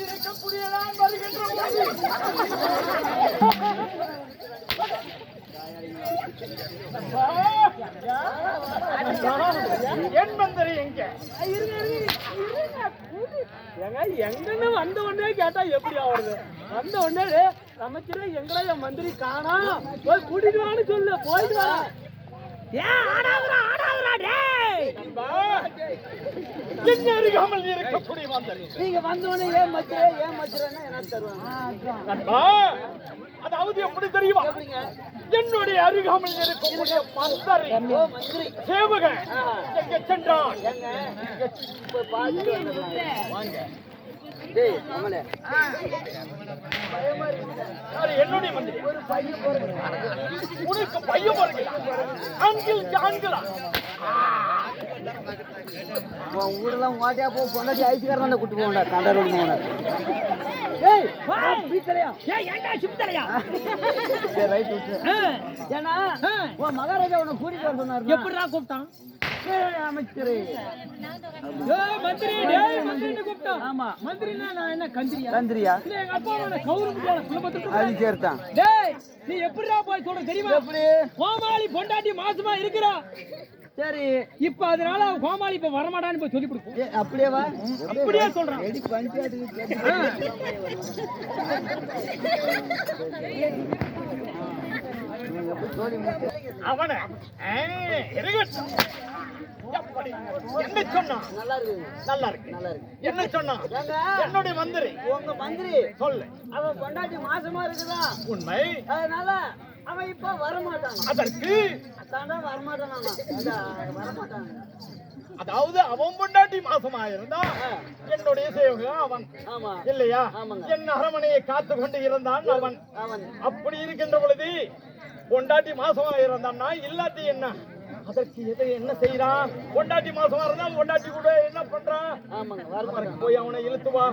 இருக்கக்கூடிய நான் வருகின்ற என் மந்திரி எங்க ஏங்க எங்கன்னு வந்த உடனே கேட்டா எப்படி ஆகுறது வந்த உடனே டேய், எங்கடா என் மந்திரி காணா போய் கூட்டிட்டு வான்னு சொல்லு போயிட்டு நீங்க வந்த உடனே ஏன் மச்சரே ஏன் மச்சரேன்னா என்ன தருவாங்க? நண்பா அதாவது எப்படி தெரியுமா? என்னுடைய அருகாமல் இருக்கக்கூடிய மந்திரி. சேவகன் எங்க சென்றான். வாங்க. என்னுடைய மந்திரி. உனக்கு பையன் வருகிறான் ஆண்கள் ஊரெல்லாம் ஓட்டையா போ பொண்டாட்டி கூட்டு போகண்டா கண்டரோடு போகணும் ஏன்னா மகாராஜா உன்னை கூட்டிட்டு வர சொன்னாரு எப்படிடா கூப்பிட்டான்? அமைச்சரே ஏய் மந்திரி டேய் மந்திரின்னு ஆமா. மந்திரினா நான் என்ன கந்திரியா? கந்திரியா? இல்ல எங்க அப்பா உன்னை கௌரவ குலபத்துக்கு அது சேர்த்தான் டேய் நீ எப்படிடா போய் சொல்ற தெரியுமா? எப்படி? கோமாளி பொண்டாட்டி மாசமா இருக்கிறா. சரி இப்ப அதனால அவன் கோமாளி இப்ப வரமாட்டான்னு போய் சொல்லி கொடுக்கும் அப்படியே வா. அப்படியே சொல்றான். எடி அவன? என்ன சொன்னான் நல்லா இருக்கு நல்லா இருக்கு நல்லா இருக்கு என்ன சொன்னான் என்னுடைய மந்திரி. உங்க மந்திரி. சொல்லு. அவன் மாசமா உண்மை. அதனால அவன் இப்ப வரமாட்டான் அதற்கு? வரமாட்டான் வரமாட்டான் அதாவது அவன் பொண்டாட்டி மாசமா இருந்தா என்னுடைய சேவகன் அவன். ஆமா. இல்லையா. என் அரமனையை காத்து கொண்டு இருந்தான் அவன். அவன். அப்படி இருக்கின்ற பொழுது பொண்டாட்டி மாசமா இருந்தான்னா இல்லாட்டி என்ன? அதற்கு எதை என்ன செய்யறான்? பொண்டாட்டி மாசமா இருந்தா பொண்டாட்டி கூட என்ன பண்றான்? ஆமாங்க போய் அவனை இழுத்து வா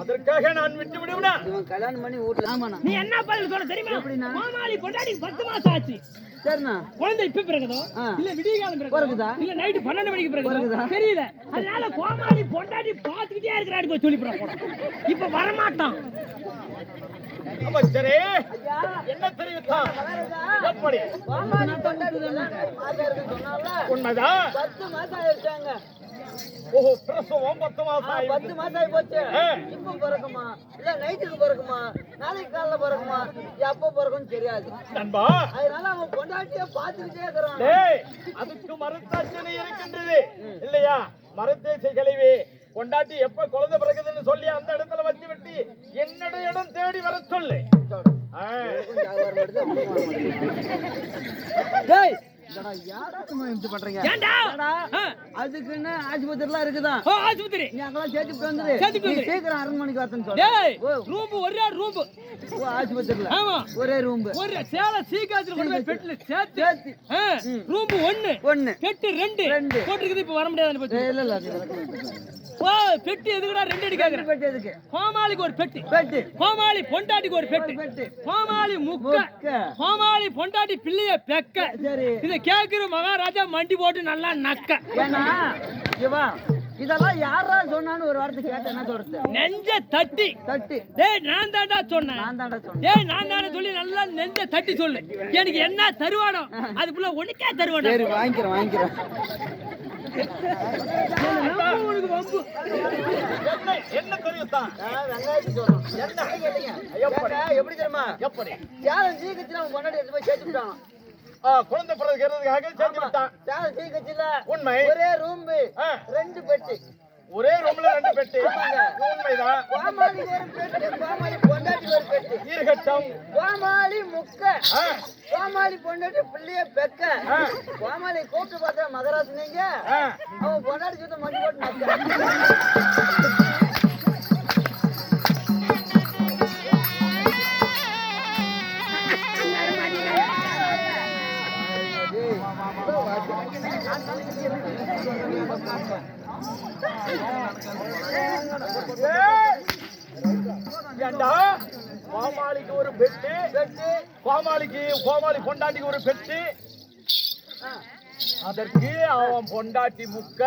அதற்காக நான் விட்டு விடுவிடா இவன் கல்யாணம் பண்ணி வீட்டுல ஆமாண்ணா. நீ என்ன பதில் சொல்ல தெரியுமா? மாமாளி பொண்டாட்டி பத்து மாசம் ஆச்சு. சரிண்ணா. குழந்தை இப்ப பிறகுதோ. இல்ல விடிய காலம் பிறகுதோ? இல்ல நைட்டு பன்னெண்டு மணிக்கு பிறகுதோ பிறகுதா? தெரியல. அதனால கோமாளி பொண்டாட்டி பாத்துக்கிட்டே இருக்கிறாரு போய் சொல்லி போட இப்ப வரமாட்டான். அமைச்சரே என்ன தெரிவித்தான் எப்படி? உண்மைதான் பத்து மாசம் ஆயிருச்சாங்க ஓஹோ பிரசவம் பத்து மாசம். பத்து மாசம் ஆகி போச்சு. இப்ப பிறக்குமா? இல்ல நைட்டுக்கு பிறக்குமா? நாளைக்கு காலைல பிறக்குமா? எப்ப பிறக்கும்னு தெரியாது. நண்பா. அதனால அவன் பொண்டாட்டிய பாத்துக்கிட்டே இருக்கிறான். அதுக்கு மருத்தாட்சணை இருக்கின்றது. இல்லையா? மருத்தேசை கழிவு. கொண்டாட்டி எப்ப குழந்தை பிறகுதுன்னு சொல்லி அந்த இடத்துல வச்சு விட்டு என்னுடைய இடம் தேடி வர சொல்லு. என்னடா. அதுக்குன்னு ஆஸ்பத்திரிலாம் இருக்குதான் ஓ ஆஸ்பத்திரி. நீ அங்கெல்லாம் சேர்த்து வந்துரு. சீக்கிரம் அரண்மனைக்கு வரதுன்னு டேய் சொல்லு ஓ. ரூம் ஒரே ரூம். ஓ ஆஸ்பத்திரியில. ஆமா. ஒரே ரூம். ஒரு சேலை சீக்காத்துல கொண்டு போய் பெட்ல சேர்த்து. ரூம் ஒண்ணு. ஒண்ணு. பெட்டு ரெண்டு. ரெண்டு. போட்டுருக்குது இப்ப வர முடியாது போச்சு. இல்ல இல்ல அது விளக்கு. ஓ பெட்டு எதுக்குடா ரெண்டு அடி பெட்டு எதுக்கு? கோமாளிக்கு ஒரு பெட்டு. பெட்டு. கோமாளி பொண்டாட்டிக்கு ஒரு பெட்டு. பெட்டு. கோமாளி முக்க. கோமாளி பொண்டாட்டி பிள்ளைய பெக்க. சரி இத கேக்குற மகாராஜா மண்டி போட்டு நல்லா நக்க. ஏன்னா இவா இதெல்லாம் யாரா சொன்னான்னு ஒரு வார்த்தை கேட்ட என்ன சொல்றது? நெஞ்ச தட்டி. தட்டு. டேய் நான் தான்டா சொன்னேன். நான் தான்டா சொன்னேன். டேய் நான் தானே சொல்லி நல்லா நெஞ்ச தட்டி சொல்லு. எனக்கு என்ன தருவானோ அதுக்குள்ள உனக்கே தருவானோ. சரி வாங்கிக்கிறேன் வாங்கிக்கிறேன். என்ன என்ன தெரிவித்தான் எப்படி தெரியுமா எப்படி சேலம் சீக்கிரத்தில் கொண்டாடி எடுத்து போய் சேர்த்து விட்டான் ஆ, குழந்தை பிறகுறதுக்காக சேர்த்து விட்டான் சேலம் சீக்கிரத்தில் உண்மை ஒரே ரூம் ஆ, ரெண்டு பெட்டு ஒரே ரூம்ல ரெண்டு பெட்டு உண்மைதான் கோமாளி ஒரு பெட்டு கோமாளி பொண்டாட்டி ஒரு பெட்டு இருக்கட்டும் கோமாளி முக்க ஆ, கோமாளி பொண்டாட்டி பிள்ளைய பெக்க. கோமாளி கூப்பிட்டு பார்த்தா மகராசு நீங்க. அவன் பொண்டாட்டி சுத்தம் மண்டி போட்டு! ஏண்டா கோமாளிக்கு ஒரு பெட்டு கோமாளிக்கு கோமாளி பொண்டாட்டிக்கு ஒரு பெட்டு அதற்கு அவன் பொண்டாட்டி முக்க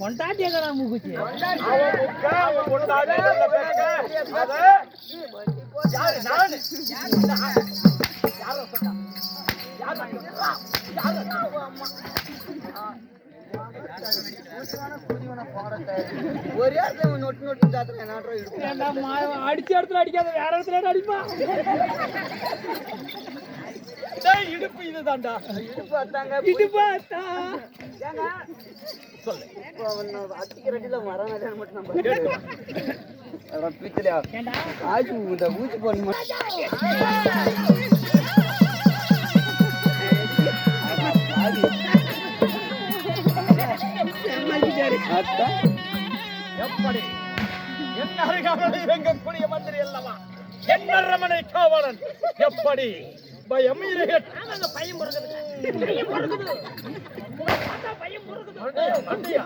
பொண்டாட்டி மூக்குச்சு? அவன் முக்க அவன் பொண்டாட்டி யாரு நானு? யாரோ? சொன்னா யாரோ? ஒரே இடத்துல நொட்டு நொட்டு தாத்துறேன் நாட்டம் இருக்கு ஏன்டா மா- அடிச்ச இடத்துல அடிக்காத வேற இடத்துல அடிப்பா? டேய் இடுப்பு இதுதான்டா. இடுப்பு அத்தாங்க இது பார்த்தா ஏங்க சொல்லு. இப்போ அவன் அத்திக்கிற அடியில மரம் நடுறான்னு மட்டும் நம்ம பீச்சலையா ஆச்சு இந்த ஊசி போடணுமா அத்தா எப்படி? என்ன அருகாமல் இறங்கக்கூடிய மந்திரி அல்லவா? என்ன ரமணை காவலன். எப்படி? பயம் பார்த்தா அண்டியா.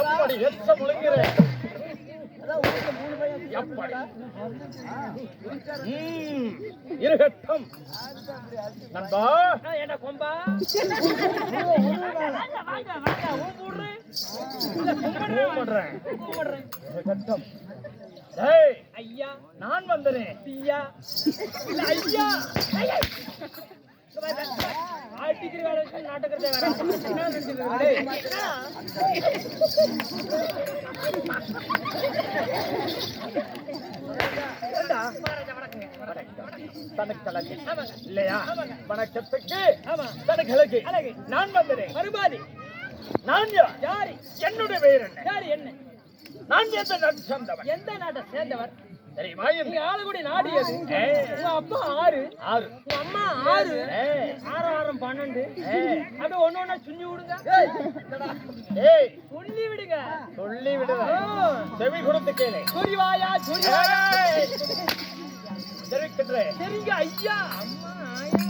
எப்படி? எச்ச முழுங்கிறேன் இருக்கட்டும் நண்பா. ஏன்டா கொம்பா? டேய் ஐயா நான் வந்தனேன் ஐயா. இல்ல ஐயா. இல்லையா? வணக்கத்துக்கு. நான் வந்தனேன் மறுபாதி. நான் யார்? என்னுடைய பெயர் என்ன? யாரு என்ன? நான் எந்த நாட்டு சேர்ந்தவன்? எந்த நாட்டை சேர்ந்தவர்? தெரியுமா என்ன? ஆளுகுடி நாடு எது? ஏய். உங்க அப்பா ஆறு. ஆறு. உங்க அம்மா ஆறு. ஆறு ஆறும் பன்னெண்டு. அப்படியே ஒண்ணு ஒண்ணா சுண்ணி விடுங்க. ஏய். சொல்லி விடுங்க. சொல்லி. செவி கொடுத்து கேளு. தெரிவிக்கின்றேன். சரிங்க ஐயா. அம்மா ஆயா.